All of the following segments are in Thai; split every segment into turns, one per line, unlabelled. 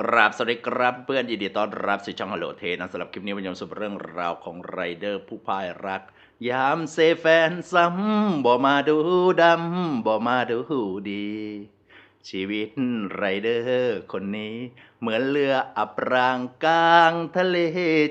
กราบสวัสดีครับเพื่อนยินดีต้อนรับสู่ช่องฮัลโหลเทนะสำหรับคลิปนี้วันยมสุบเรื่องราวของไรเดอร์ผู้พ่ายรัก ยามเซแฟนซ้ำบ่มาดูดำบ่มาดูดี ชีวิตไรเดอร์คนนี้เหมือนเรืออับรางกลางทะเล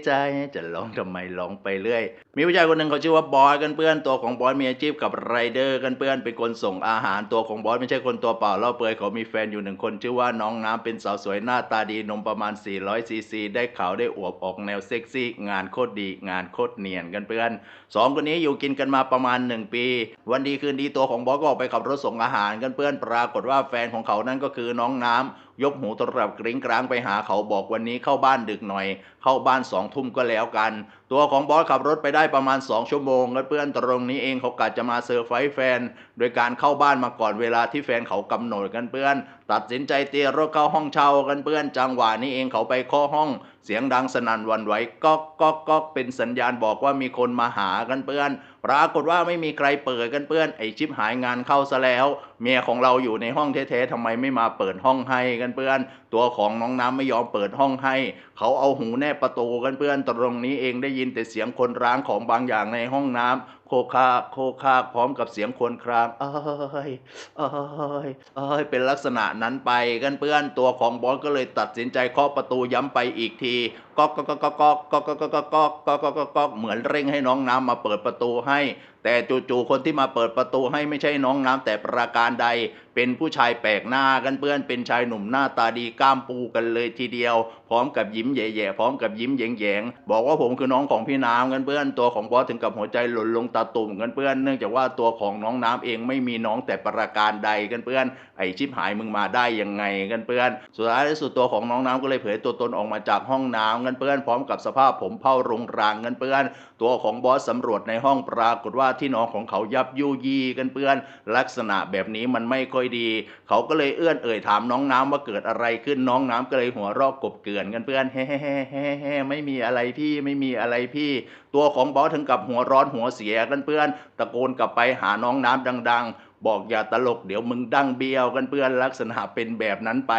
ใจ จะลองทำไมลองไปเรื่อย มีผู้ชายคนหนึ่งเขาชื่อว่าบอยกันเพื่อนตัวของบอยมีอาชีพกับไรเดอร์กันเพื่อนเป็นคนส่งอาหารตัวของบอยไม่ใช่คนตัวเปล่าเล่าเปลือยเขามีแฟนอยู่หนึ่งคน ชื่อว่าน้องน้ำเป็นสาวสวยหน้าตาดีนมประมาณ 400ซีซีได้ขาวได้อวบออกแนวเซ็กซี่ งานโคตรดี งานโคตรเนียนกันเพื่อนสองคนนี้อยู่กินกันมาประมาณ 1 ปี วันดีคืนดีตัวของบอยก็ออกไปขับรถส่งอาหารกันเพื่อนปรากฏว่าแฟนของเขานั่นก็คือน้องน้ำ ยกหูโทรศัพท์กริ้งกลางไปหาเขาบอกวันนี้เข้าบ้านดึกหน่อย เข้าบ้านสองทุ่มก็แล้วกัน ตัวของบอสขับรถไปได้ประมาณ2ชั่วโมงแล้วเพื่อนตรงนี้เองเขากะจะมาเซอร์ไฟแฟน โดยการเข้าบ้านมาก่อนเวลาที่แฟนเขากำหนดกันเพื่อน ตัดสินใจเตียรถเข้าห้องเช่ากันเพื่อนจังหวะนี้เองเขาไปเคาะห้อง เสียงดังสนั่นวันไหวก๊อกก๊อกก๊อกเป็นสัญญาณบอกว่ามีคนมาหากันเพื่อนปรากฏว่าไม่มีใครเปิดกันเพื่อนไอชิปหายงานเข้าซะแล้ว เมียของเราอยู่ในห้องแท้ๆทำไมไม่มาเปิดห้องให้กันเพื่อน ตัวของน้องน้ำไม่ยอมเปิดห้องให้ เขาเอาหูแนบประตูกันเพื่อนตรงนี้เองได้ยินแต่เสียงคนร้างของบางอย่างในห้องน้ำโคคาโคคาพร้อมกับเสียงคนครางเอ้ยเอ้ยเอ้ยเป็นลักษณะนั้นไปกันเพื่อนตัวของบอสก็เลยตัดสินใจเคาะประตูย้ำไปอีกทีก๊อกก๊อกก๊อกก๊อกก๊อกก๊อกก๊อกก๊อกก๊อกก๊อกก๊อกก๊อกเหมือนเร่งให้น้องน้ำมาเปิดประตูให้ แต่จู่ๆคนที่มาเปิดประตูให้ไม่ใช่น้องน้ำแต่ประการใด เป็นผู้ชายแปลกหน้ากันเพื่อนเป็นชายหนุ่มหน้าตาดีกล้ามปูกันเลยทีเดียว พร้อมกับยิ้มแย่ๆพร้อมกับยิ้มแยงๆบอกว่าผมคือน้องของพี่น้ำกันเพื่อนตัวของบอสถึงกับหัวใจหล่นลงตาตุ่มกันเพื่อน เนื่องจากว่าตัวของน้องน้ำเองไม่มีน้องแต่ประการใดกันเพื่อน ไอชิบหายมึงมาได้ยังไงกันเพื่อน สุดท้ายที่สุดตัวของน้องน้ำก็เลยเผยตัวตนออกมาจากห้องน้ำกันเพื่อน พร้อมกับสภาพผมเผารงรางกันเพื่อน ตัวของบอสสำรวจในห้องปรากฏว่าที่น้องของเขายับยุยีกันเพื่อนลักษณะแบบนี้มันไม่ค่อยดี เขาก็เลยเอื้อนเอ่ยถามน้องน้ำว่าเกิดอะไรขึ้นน้องน้ำก็เลยหัวรอกกบเกลื่อนกันเพื่อนเฮ่เฮ่เฮ่เฮ่เฮ้ไม่มีอะไรพี่ไม่มีอะไรพี่ ตัวของบอสถึงกับหัวร้อนหัวเสียกันเพื่อน ตะโกนกลับไปหาน้องน้ำดัง ๆ บอกอย่าตลกเดี๋ยวมึงดังเบี้ยวกันเพื่อนลักษณะเป็นแบบนั้นไป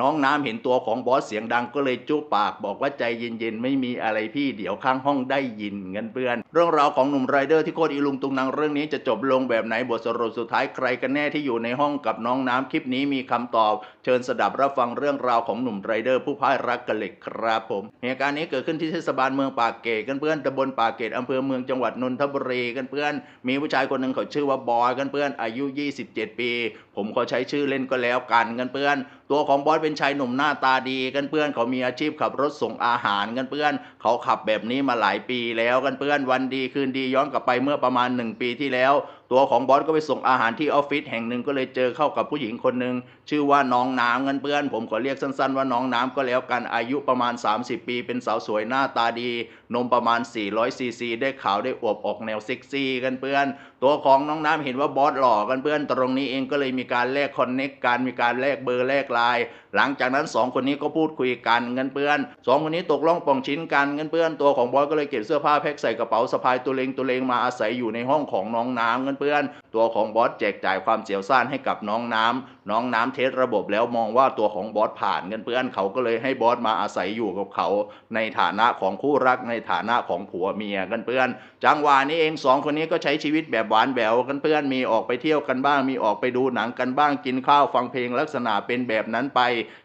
น้องน้ำเห็นตัวของบอสเสียงดังก็เลยจุปากบอกว่าใจเย็นๆไม่มีอะไรพี่เดี๋ยวข้างห้องได้ยินกันเพื่อน เรื่องราวของหนุ่มไรเดอร์ที่โคตรอีลุงตุงนางเรื่องนี้จะจบลงแบบไหนบทสรุปสุดท้ายใครกันแน่ที่อยู่ในห้องกับน้องน้ำคลิปนี้มีคำตอบ เชิญสดับรับฟังเรื่องราวของหนุ่มไรเดอร์ผู้พ่ายรักกันเลยครับผมเหตุการณ์นี้เกิดขึ้นที่เทศบาลเมืองปากเกร็ดกันเพื่อนตำบลปากเกร็ดอำเภอเมืองจังหวัดนนทบุรีกันเพื่อน มีผู้ชายคนหนึ่งเขาชื่อว่าบอยกันเพื่อนอายุ 27 ปี ผมขอใช้ชื่อเล่นก็แล้วกันกันเพื่อนตัวของบอสเป็นชายหนุ่มหน้าตาดีกันเพื่อนเขามีอาชีพขับรถส่งอาหารกันเพื่อน เขาขับแบบนี้มาหลายปีแล้วกันเพื่อนวันดีคืนดีย้อนกลับไปเมื่อประมาณ 1 ปีที่แล้ว ตัวของบอสก็ไปส่งอาหารที่ออฟฟิศแห่งหนึ่งก็เลยเจอเข้ากับผู้หญิงคนหนึ่งชื่อว่าน้องน้ำกันเพื่อน ผมขอเรียกสั้นๆ ว่าน้องน้ำก็แล้วกันอายุประมาณ 30 ปี เป็นสาวสวยหน้าตาดี นมประมาณ 400ซีซีได้ขาวได้อวบออกแนวเซ็กซี่กันเพื่อน ตัวของน้องน้ำเห็นว่าบอสหล่อกันเพื่อนตรงนี้เองก็เลยมีการแลกคอนเน็กกันมีการแลกเบอร์แลก I. หลังจากนั้นสองคนนี้ก็พูดคุยกันเงินเพื่อนสองคนนี้ตกล่องปองชิ้นกันเงินเพื่อนตัวของบอสก็เลยเก็บเสื้อผ้าแพ็คใส่กระเป๋าสะพายตัวเลงตัวเลงมาอาศัยอยู่ในห้องของน้องน้ำเงินเพื่อน ตัวของบอสแจกจ่ายความเสียวซ่านให้กับน้องน้ำน้องน้ำเทสระบบแล้วมองว่าตัวของบอสผ่านเงินเพื่อนเขาก็เลยให้บอสมาอาศัยอยู่กับเขา ในฐานะของคู่รักในฐานะของผัวเมียกันเพื่อน จังหวะนี้เองสองคนนี้ก็ใช้ชีวิตแบบหวานแหววกันเพื่อนมีออกไปเที่ยวกันบ้าง มีออกไปดูหนังกันบ้างกินข้าวฟังเพลงลักษณะเป็นแบบนั้นไป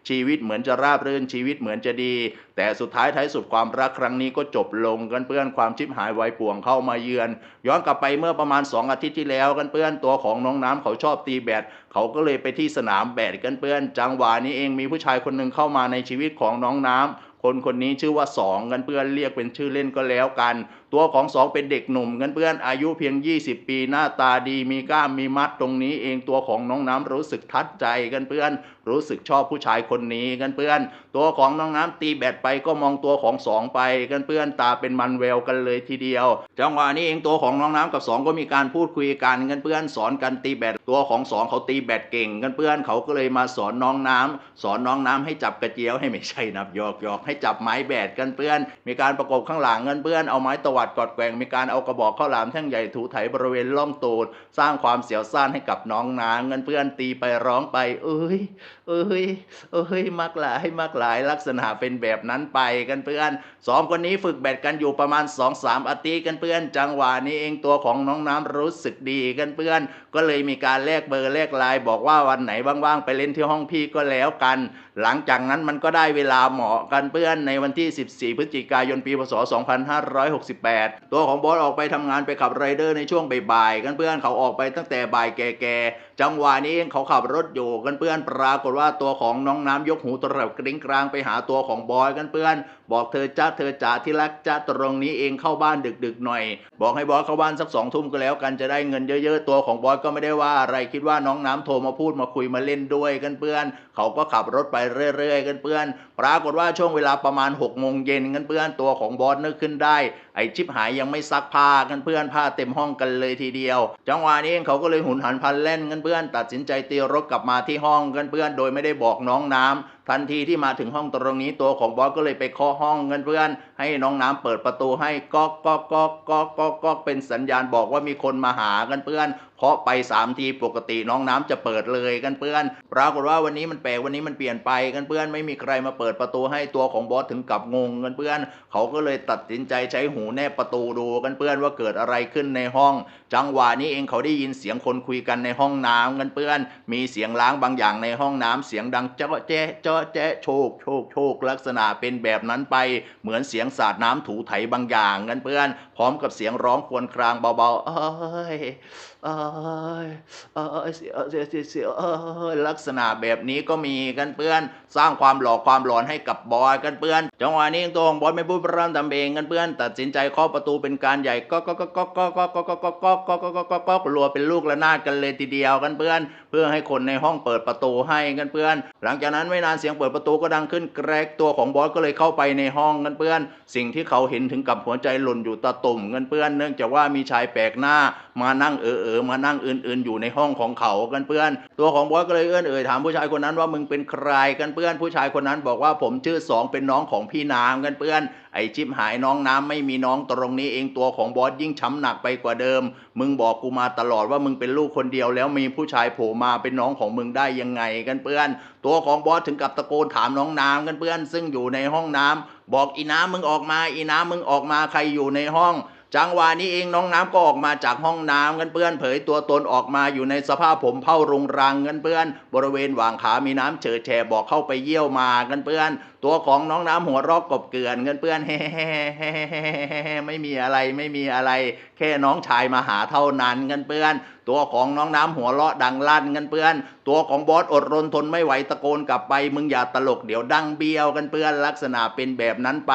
ชีวิตเหมือนจะราบรื่นชีวิตเหมือนจะดี แต่สุดท้ายท้ายสุดความรักครั้งนี้ก็จบลงกันเพื่อนความชิบหายวายป่วงเข้ามาเยือน ย้อนกลับไปเมื่อประมาณ 2 อาทิตย์ที่แล้วกันเพื่อนตัวของน้องน้ำเขาชอบตีแบดเขาก็เลยไปที่สนามแบดกันเพื่อน จังหวะนี้เองมีผู้ชายคนหนึ่งเข้ามาในชีวิตของน้องน้ำคนคนนี้ชื่อว่าสองกันเพื่อนเรียกเป็นชื่อเล่นก็แล้วกัน ตัวของสองเป็นเด็กหนุ่มกันเพื่อนอายุเพียง 20 ปีหน้าตาดีมีกล้ามมีมัดตรงนี้เองตัวของน้องน้ำรู้สึกทัดใจกันเพื่อน รู้สึกชอบผู้ชายคนนี้กันเพื่อน ตัวของน้องน้ำตีแบดไปก็มองตัวของสองไปกันเพื่อนตาเป็นมันแววกันเลยทีเดียว จังหวะนี้เองตัวของน้องน้ำกับสองก็มีการพูดคุยกันกันเพื่อนสอนกันตีแบดตัวของสองเขาตีแบดเก่งกันเพื่อนเขาก็เลยมาสอนน้องน้ำสอนน้องน้ำให้จับกระเจียวให้ไม่ใช่นับหยอกหยอกให้จับไม้แบดกันเพื่อน มีการประกบข้างหลังกันเพื่อนเอาไม้ตะวันวัดกอดแกว่งมีการเอากระบอกข้าวหลามแท่งใหญ่ถูไถบริเวณล่องตูดสร้างความเสียวซ่านให้กับน้องนางเงินเพื่อนตีไปร้องไป เอ้ย เอ้ย เอ้ยมักหลายมักหลายลักษณะเป็นแบบนั้นไปกันเพื่อนสองคนนี้ฝึกแบดกันอยู่ประมาณ2อสามอาทิตย์กันเพื่อน จังหวะนี้เองตัวของน้องน้ำรู้สึกดีกันเพื่อน ก็เลยมีการแลกเบอร์แลกไลน์บอกว่าวันไหนว่างๆไปเล่นที่ห้องพี่ก็แล้วกัน หลังจากนั้นมันก็ได้เวลาเหมาะกันเพื่อนในวันที่ 14 พฤศจิกายนปีพศ 2568 ตัวของบอสออกไปทำงานไปขับไรเดอร์ในช่วงบ่ายๆกันเพื่อนเขาออกไปตั้งแต่บ่ายแก่ๆจังหวะนี้เองเขาขับรถอยู่กันเพื่อนปรากฏว่าตัวของน้องน้ำยกหูตรับกริ้งกลางไปหาตัวของบอยกันเพื่อน บอกเธอจ้าเธอจ๋าที่รักจ้าตรงนี้เองเข้าบ้านดึกๆหน่อย บอกให้บอสเข้าบ้านสักสองทุ่มก็แล้วกันจะได้เงินเยอะๆตัวของบอสก็ไม่ได้ว่าอะไรคิดว่าน้องน้ำโทรมาพูดมาคุยมาเล่นด้วยกันเพื่อนเขาก็ขับรถไปเรื่อยๆกันเพื่อนปรากฏว่าช่วงเวลาประมาณ6กโมงเย็นกันเพื่อนตัวของบอสนึกขึ้นได้ ไอชิปหายยังไม่ซักผ้ากันเพื่อนผ้าเต็มห้องกันเลยทีเดียว จังหวะนี้เองเขาก็เลยหุนหันพลันเล่นกันเพื่อน ตัดสินใจตีรถกลับมาที่ห้องกันเพื่อนโดยไม่ได้บอกน้องน้ำ ทันทีที่มาถึงห้องตรงนี้ตัวของบอสก็เลยไปเคาะห้องเพื่อน ให้น้องน้ำเปิดประตูให้ก๊อกก๊อกก๊อกก๊อกก๊อกก๊อกเป็นสัญญาณบอกว่ามีคนมาหากันเพื่อนเคาะไปสามทีปกติน้องน้ำจะเปิดเลยกันเพื่อนปรากฏว่าวันนี้มันแปลกวันนี้มันเปลี่ยนไปกันเพื่อนไม่มีใครมาเปิดประตูให้ตัวของบอสถึงกับงงกันเพื่อนเขาก็เลยตัดสินใจใช้หูแนบประตูดูกันเพื่อนว่าเกิดอะไรขึ้นในห้อง จังหวะนี้เองเขาได้ยินเสียงคนคุยกันในห้องน้ำกันเพื่อน มีเสียงล้างบางอย่างในห้องน้ำเสียงดังเจ้าแจ๊ะเจ้าแจ๊ะโชคโชคโชคลักษณะเป็นแบบนั้นไปเหมือนเสียงสาดน้ำถูไถบางอย่างกันเพื่อน พร้อมกับเสียงร้องครวญครางเบาๆเอ้ยเอยเอยเสียเสียเสียเสียเอยลักษณะแบบนี้ก็มีกันเพื่อน สร้างความหลอกความหลอนให้กับบอยกันเพื่อนจังหวะนี้ตัวของบอยไม่พูดพร่ำทำเพลงกันเพื่อนตัดสินใจเคาะประตูเป็นการใหญ่ก็ก็ก็ก็ก็ก็ก็ก็ก็ก็ก็ก็ก็ก็รัวเป็นลูกระนาดกันเลยทีเดียวกันเพื่อน เพื่อให้คนในห้องเปิดประตูให้กันเพื่อน หลังจากนั้นไม่นานเสียงเปิดประตูก็ดังขึ้นแกรกตัวของบอสก็เลยเข้าไปในห้องกันเพื่อนสิ่งที่เขาเห็นถึงกับหัวใจหล่นอยู่ตะตุ่มกันเพื่อนเนื่องจากว่ามีชายแปลกหน้า มานั่งเออเออมานั่งอื่น ๆ อยู่ในห้องของเขากันเพื่อน ตัวของบอสก็เลยเอื้อนเอ่ยถามผู้ชายคนนั้นว่ามึงเป็นใครกันเพื่อน ผู้ชายคนนั้นบอกว่าผมชื่อสองเป็นน้องของพี่นามกันเพื่อนไอชิบหายน้องน้ำไม่มีน้องตรงนี้เองตัวของบอสยิ่งช้ำหนักไปกว่าเดิม มึงบอกกูมาตลอดว่ามึงเป็นลูกคนเดียวแล้วมีผู้ชายโผล่มาเป็นน้องของมึงได้ยังไงกันเพื่อน ตัวของบอสถึงกับตะโกนถามน้องน้ำกันเพื่อน ซึ่งอยู่ในห้องน้ำ บอกอีน้ำมึงออกมา อีน้ำมึงออกมาใครอยู่ในห้อง จังหวะนี้เองน้องน้ำก็ออกมาจากห้องน้ำกันเพื่อนเผยตัวตนออกมาอยู่ในสภาพผมเผารุงรังกันเพื่อน บริเวณหว่างขามีน้ำเฉอะแฉะบอกเข้าไปเยี่ยวมากันเพื่อนตัวของน้องน้ำหัวรอกกบเกลื่อนกันเพื่อนเฮ้ไม่มีอะไรไม่มีอะไร แค่น้องชายมาหาเท่านั้นกันเพื่อน ตัวของน้องน้ำหัวเราะดังลั่นกันเพื่อน ตัวของบอสอดรนทนไม่ไหวตะโกนกลับไป มึงอย่าตลกเดี๋ยวดังเบี้ยวกันเพื่อนลักษณะเป็นแบบนั้นไป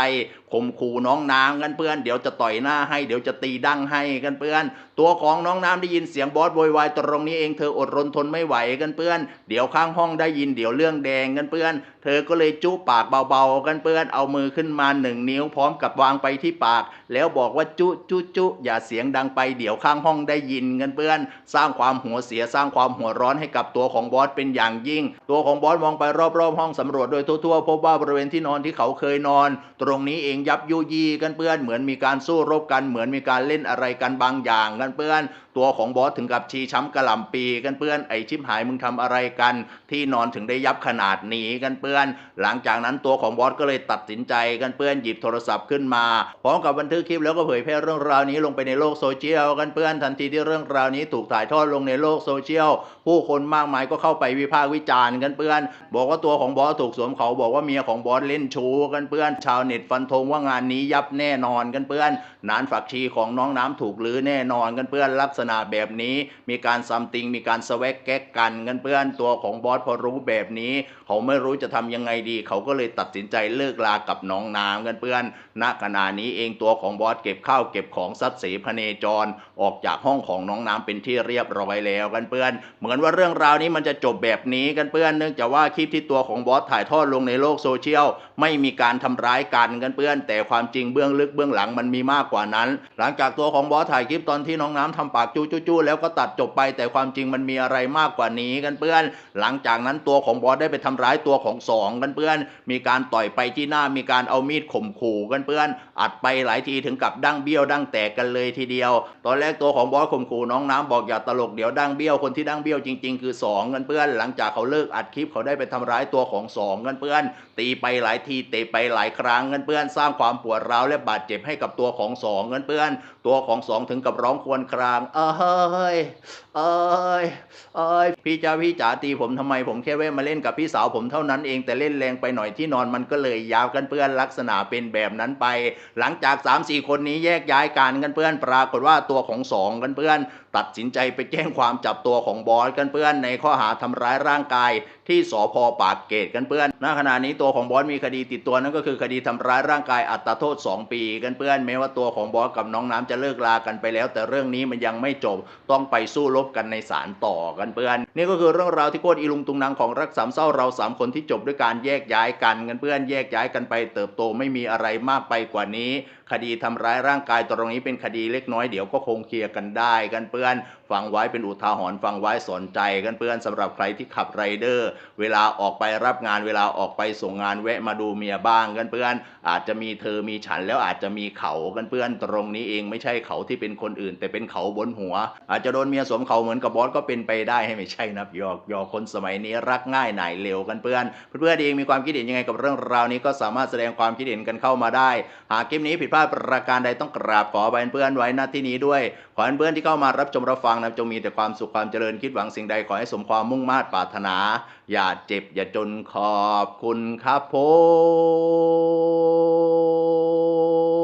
ข่มขู่น้องน้ำกันเพื่อนเดี๋ยวจะต่อยหน้าให้เดี๋ยวจะตีดั้งให้กันเพื่อน ตัวของน้องน้ำได้ยินเสียงบอสโวยวายตรงนี้เองเธออดรนทนไม่ไหวกันเพื่อน เดี๋ยวข้างห้องได้ยินเดี๋ยวเรื่องแดงกันเพื่อน เธอก็เลยจุปากเบาๆกันเปื้อนเอามือขึ้นมาหนึ่งนิ้วพร้อมกับวางไปที่ปาก แล้วบอกว่าจุจุจุอย่าเสียงดังไปเดี๋ยวข้างห้องได้ยินกันเพื่อน สร้างความหัวเสียสร้างความหัวร้อนให้กับตัวของบอสเป็นอย่างยิ่ง ตัวของบอสมองไปรอบๆ ห้องสำรวจโดยทั่วๆ พบว่าบริเวณที่นอนที่เขาเคยนอน ตรงนี้เองยับยุยีกันเพื่อนเหมือนมีการสู้รบกันเหมือนมีการเล่นอะไรกันบางอย่างกันเพื่อน ตัวของบอสถึงกับชี้ช้ำกระหล่ำปีกันเพื่อนไอชิบหายมึงทำอะไรกัน ที่นอนถึงได้ยับขนาดนี้กันเพื่อน หลังจากนั้นตัวของบอสก็เลยตัดสินใจกันเพื่อนหยิบโทรศัพท์ขึ้นมาพร้อมกับบันทึกคลิปแล้วก็เผยแพร่เรื่องราวนี้ลงไปในโลกโซเชียลกันเพื่อนทันทีที่เรื่องราวนี้ถูกถ่ายทอดลงในโลกโซเชียลผู้คนมากมายก็เข้าไปวิพากษ์วิจารณ์กันเพื่อน บอกว่าตัวของบอสถูกสวมเขาบอกว่าเมียของบอสเล่นชู้กันเพื่อน ชาวเน็ตฟันธงว่างานนี้ยับแน่นอนกันเพื่อนนานฝักชีของน้องน้ำถูกลือแน่นอนกันเพื่อนลักษณะแบบนี้มีการซัมติงมีการสแวกแก๊กกันกันเพื่อนตัวของบอสพอรู้แบบนี้ เขาไม่รู้จะทำยังไงดี เขาก็เลยตัดสินใจเลิกลากับน้องน้ำกันเพื่อนณขณะนี้เองตัวของของบอสเก็บข้าวเก็บของทรัพย์สีพเนจร ออกจากห้องของน้องน้ำเป็นที่เรียบร้อยแล้วกันเพื่อน เหมือนว่าเรื่องราวนี้มันจะจบแบบนี้กันเพื่อนเนื่องจากว่าคลิปที่ตัวของบอสถ่ายทอดลงในโลกโซเชียลไม่มีการทำร้ายกันกันเพื่อน แต่ความจริงเบื้องลึกเบื้องหลังมันมีมากกว่านั้น หลังจากตัวของบอสถ่ายคลิปตอนที่น้องน้ำทำปากจู้จู้ๆแล้วก็ตัดจบไป แต่ความจริงมันมีอะไรมากกว่านี้กันเพื่อน หลังจากนั้นตัวของบอสได้ไปทำร้ายตัวของสองกันเพื่อน มีการต่อยไปที่หน้ามีการเอามีดข่มขู่กันเพื่อน อัดไปหลายทีถึงกับดั้งเบี้ยวดั้งแตกกันเลยทีเดียว ตอนแรกตัวของบอสข่มขู่น้องน้ำบอกอย่าตลกเดี๋ยวดั้งเบี้ยวคนที่ดั้งเบี้ยวจริง ๆ คือสองกันเพื่อน หลังจากเขาเลิกอัดคลิปเขาได้ไปทำร้ายตัวของสองกันเพื่อน ตีไปหลายทีเตะไปหลายครั้งกันเพื่อน สร้างความปวดร้าวและบาดเจ็บให้กับตัวของสองกันเพื่อน ตัวของสองถึงกับร้องครวญคราง เอ้ยเอ้ยเอ้ยพี่จ้าพี่จ๋าตีผมทำไมผมแค่แวะมาเล่นกับพี่สาวผมเท่านั้นเองแต่เล่นแรงไปหน่อยที่นอนมันก็เลยยาวกันเพื่อนลักษณะเป็นแบบนั้นไป หลังจาก 3สี่คนนี้แยกย้ายกันกันเพื่อนปรากฏว่าตัวของสองกันเพื่อน ตัดสินใจไปแจ้งความจับตัวของบอสกันเพื่อนในข้อหาทำร้ายร่างกายที่สพปากเกตกันเพื่อนณขณะนี้ตัวของบอสมีคดีติดตัวนั่นก็คือคดีทำร้ายร่างกายอัตราโทษ 2 ปีกันเพื่อนแม้ว่าตัวของบอสกับน้องน้ำจะเลิกลากันไปแล้ว แต่เรื่องนี้มันยังไม่จบต้องไปสู้รบกันในศาลต่อกันเพื่อนนี่ก็คือเรื่องราวที่โคตรอีลุงตุงนางของรักสามเศร้าเราสามคนที่จบด้วยการแยกย้ายกันกันเพื่อนแยกย้ายกันไป เติบโตไม่มีอะไรมากไปกว่านี้ คดีทำร้ายร่างกายตรงนี้เป็นคดีเล็กน้อยเดี๋ยวก็คงเคลียร์กันได้กันเพื่อนฟังไว้เป็นอุทาหรณ์ฟังไว้สนใจกันเพื่อนสำหรับใครที่ขับไรเดอร์ เวลาออกไปรับงานเวลาออกไปส่งงานแวะมาดูเมียบ้างกันเพื่อนอาจจะมีเธอมีฉันแล้วอาจจะมีเขากันเพื่อนตรงนี้เองไม่ใช่เขาที่เป็นคนอื่น แต่เป็นเขาบนหัว อาจจะโดนเมียสวมเขาเหมือนกับบอสก็เป็นไปได้ให้ไม่ใช่นะหยอกหยอกคนสมัยนี้รักง่ายไหนเร็วกันเพื่อนเพื่อนเองมีความคิดเห็นยังไงกับเรื่องราวนี้ก็สามารถแสดงความคิดเห็นกันเข้ามาได้ หากคลิปนี้ผิดพลาดประการใดต้องกราบขออภัยเพื่อนไว้หน้าที่นี้ด้วยขอเพื่อนที่เข้ามารับชมรับฟังงนะจงมีแต่ความสุขความเจริญคิดหวังสิ่งใดขอให้สมความมุ่งมา่ปรารถนา อย่าเจ็บอย่าจนขอบคุณครับผม